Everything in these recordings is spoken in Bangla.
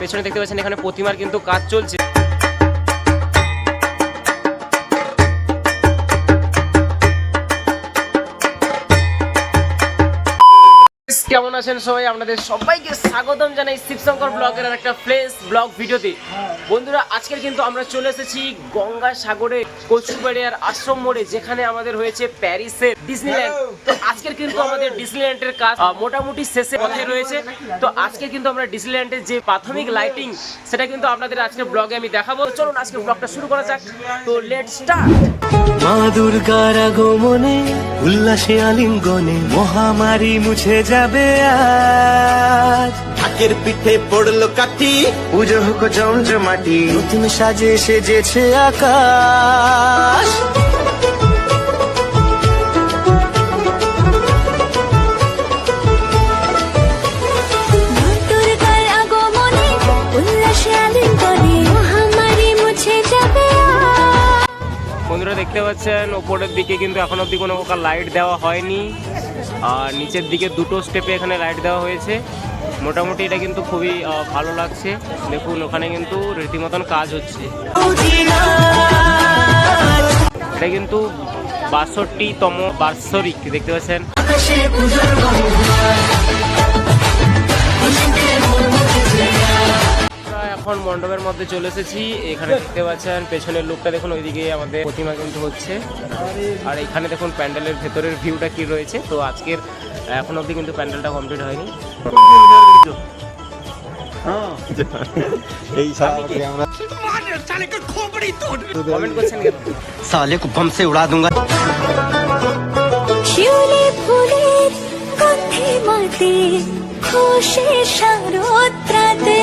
পেছনে দেখতে পাচ্ছেন এখানে প্রতিমার কিন্তু কাজ চলছে। কেমন আছেন সবাই? আপনাদের সবাইকে স্বাগতম জানাই শিবশঙ্কর ব্লগের আর একটা ফ্রেশ ব্লগ ভিডিওতে। বন্ধুরা আজকের কিন্তু আমরা চলে এসেছি গঙ্গা সাগরে কচুবাড়িয়ার আশ্রম মোড়ে যেখানে আমাদের হয়েছে প্যারিসের ডিসনিল্যান্ড তো আজকের কিন্তু আমাদের ডিসনিল্যান্ডের কাজ মোটামুটি শেষে পথে রয়েছে। তো আজকে কিন্তু আমরা ডিসনিল্যান্ডের যে প্রাথমিক লাইটিং সেটা কিন্তু আপনাদের আজকে ব্লগে আমি দেখাবো। তো চলুন আজকে ব্লগটা শুরু করা যাক। তো লেট স্টার্ট মা দুর্গার আগমনে উল্লাসে আলিঙ্গনে মহামারী মুছে যাবে আজ। ঢাকের পিঠে পড়ল কাঠি। পুজো হোক জমজমাটি নতুন সাজে সেজেছে আকাশ। বন্ধুরা দেখতে পাচ্ছেন ওপরের দিকে কিন্তু এখন অবধি কোনো প্রকার লাইট দেওয়া হয়নি। আর নিচের দিকে দুটো স্টেপে এখানে লাইট দেওয়া হয়েছে। মোটামুটি এটা কিন্তু খুবই ভালো লাগছে। দেখুন, ওখানে কিন্তু রীতিমতন কাজ হচ্ছে। এটা কিন্তু বাষট্টিতম বাৎসরিক, দেখতে পাচ্ছেন? এখন মণ্ডপের মধ্যে চলে এসেছি। এখানে দেখতে পাচ্ছেন পেছনের লুকটা দেখুন ওইদিকে আমাদের প্রতিমা কিন্তু হচ্ছে। আর এখানে দেখুন প্যান্ডেলের ভেতরের ভিউটা কি রয়েছে। তো আজকের এখন অবধি কিন্তু প্যান্ডেলটা কমপ্লিট হয়নি। এই সারাকে আমরা কমেন্ট করছেন কেন? সালে কো বম সে উড়া दूंगा। শিউলি ফুলের গন্ধে মাতে খুশি শারদ্রাতে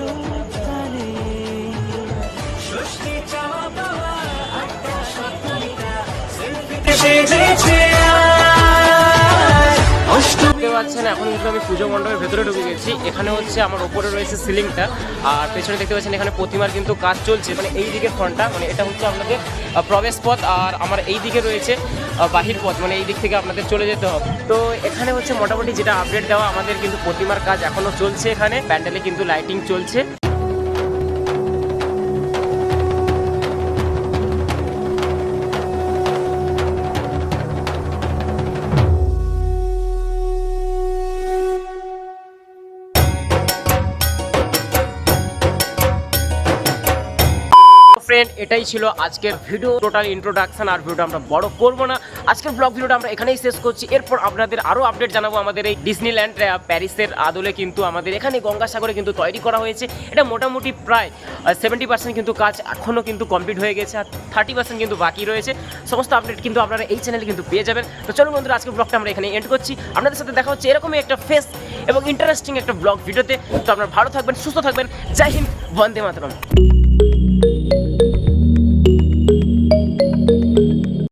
পাচ্ছেন, এখন আমি পুজো মণ্ডপের ভেতরে ঢুকে গেছি। এখানে হচ্ছে আমার ওপরে রয়েছে আর পেছনে দেখতে পাচ্ছেন, এখানে প্রতিমার কিন্তু কাজ চলছে। মানে এই ফ্রন্টটা মানে এটা হচ্ছে আপনাদের প্রবেশ পথ। আর আমার এই দিকে রয়েছে বাহির পথ। মানে এই দিক থেকে আপনাদের চলে যেতে হবে। তো এখানে হচ্ছে মোটামুটি যেটা আপডেট দেওয়া, আমাদের কিন্তু প্রতিমার কাজ এখনও চলছে এখানে। প্যান্ডেলে কিন্তু লাইটিং চলছে। ফ্রেন্ড এটাই ছিল আজকের ভিডিও টোটাল ইন্ট্রোডাকশন আর ভিডিওটা আমরা বড় করব না। আজকের ব্লগ ভিডিওটা আমরা এখানেই শেষ করছি। এরপর আপনাদের আরও আপডেট জানাব আমাদের এই ডিসনিল্যান্ড প্যারিসের আদলে কিন্তু আমাদের এখানে গঙ্গাসাগরে কিন্তু তৈরি করা হয়েছে। এটা মোটামুটি প্রায় সেভেন্টি পার্সেন্ট কিন্তু কাজ এখনও কিন্তু কমপ্লিট হয়ে গেছে আর থার্টি পার্সেন্ট কিন্তু বাকি রয়েছে। সমস্ত আপডেট কিন্তু আপনারা এই চ্যানেলে কিন্তু পেয়ে যাবেন। তো চলুন বন্ধুরা আজকে ব্লগটা আমরা এখানে এন্ড করছি। আপনাদের সাথে দেখা হচ্ছে এরকমই একটা ফেস এবং ইন্টারেস্টিং একটা ব্লগ ভিডিওতে তো আপনারা ভালো থাকবেন, সুস্থ থাকবেন। জয় হিন্দ, বন্দে মাতরম।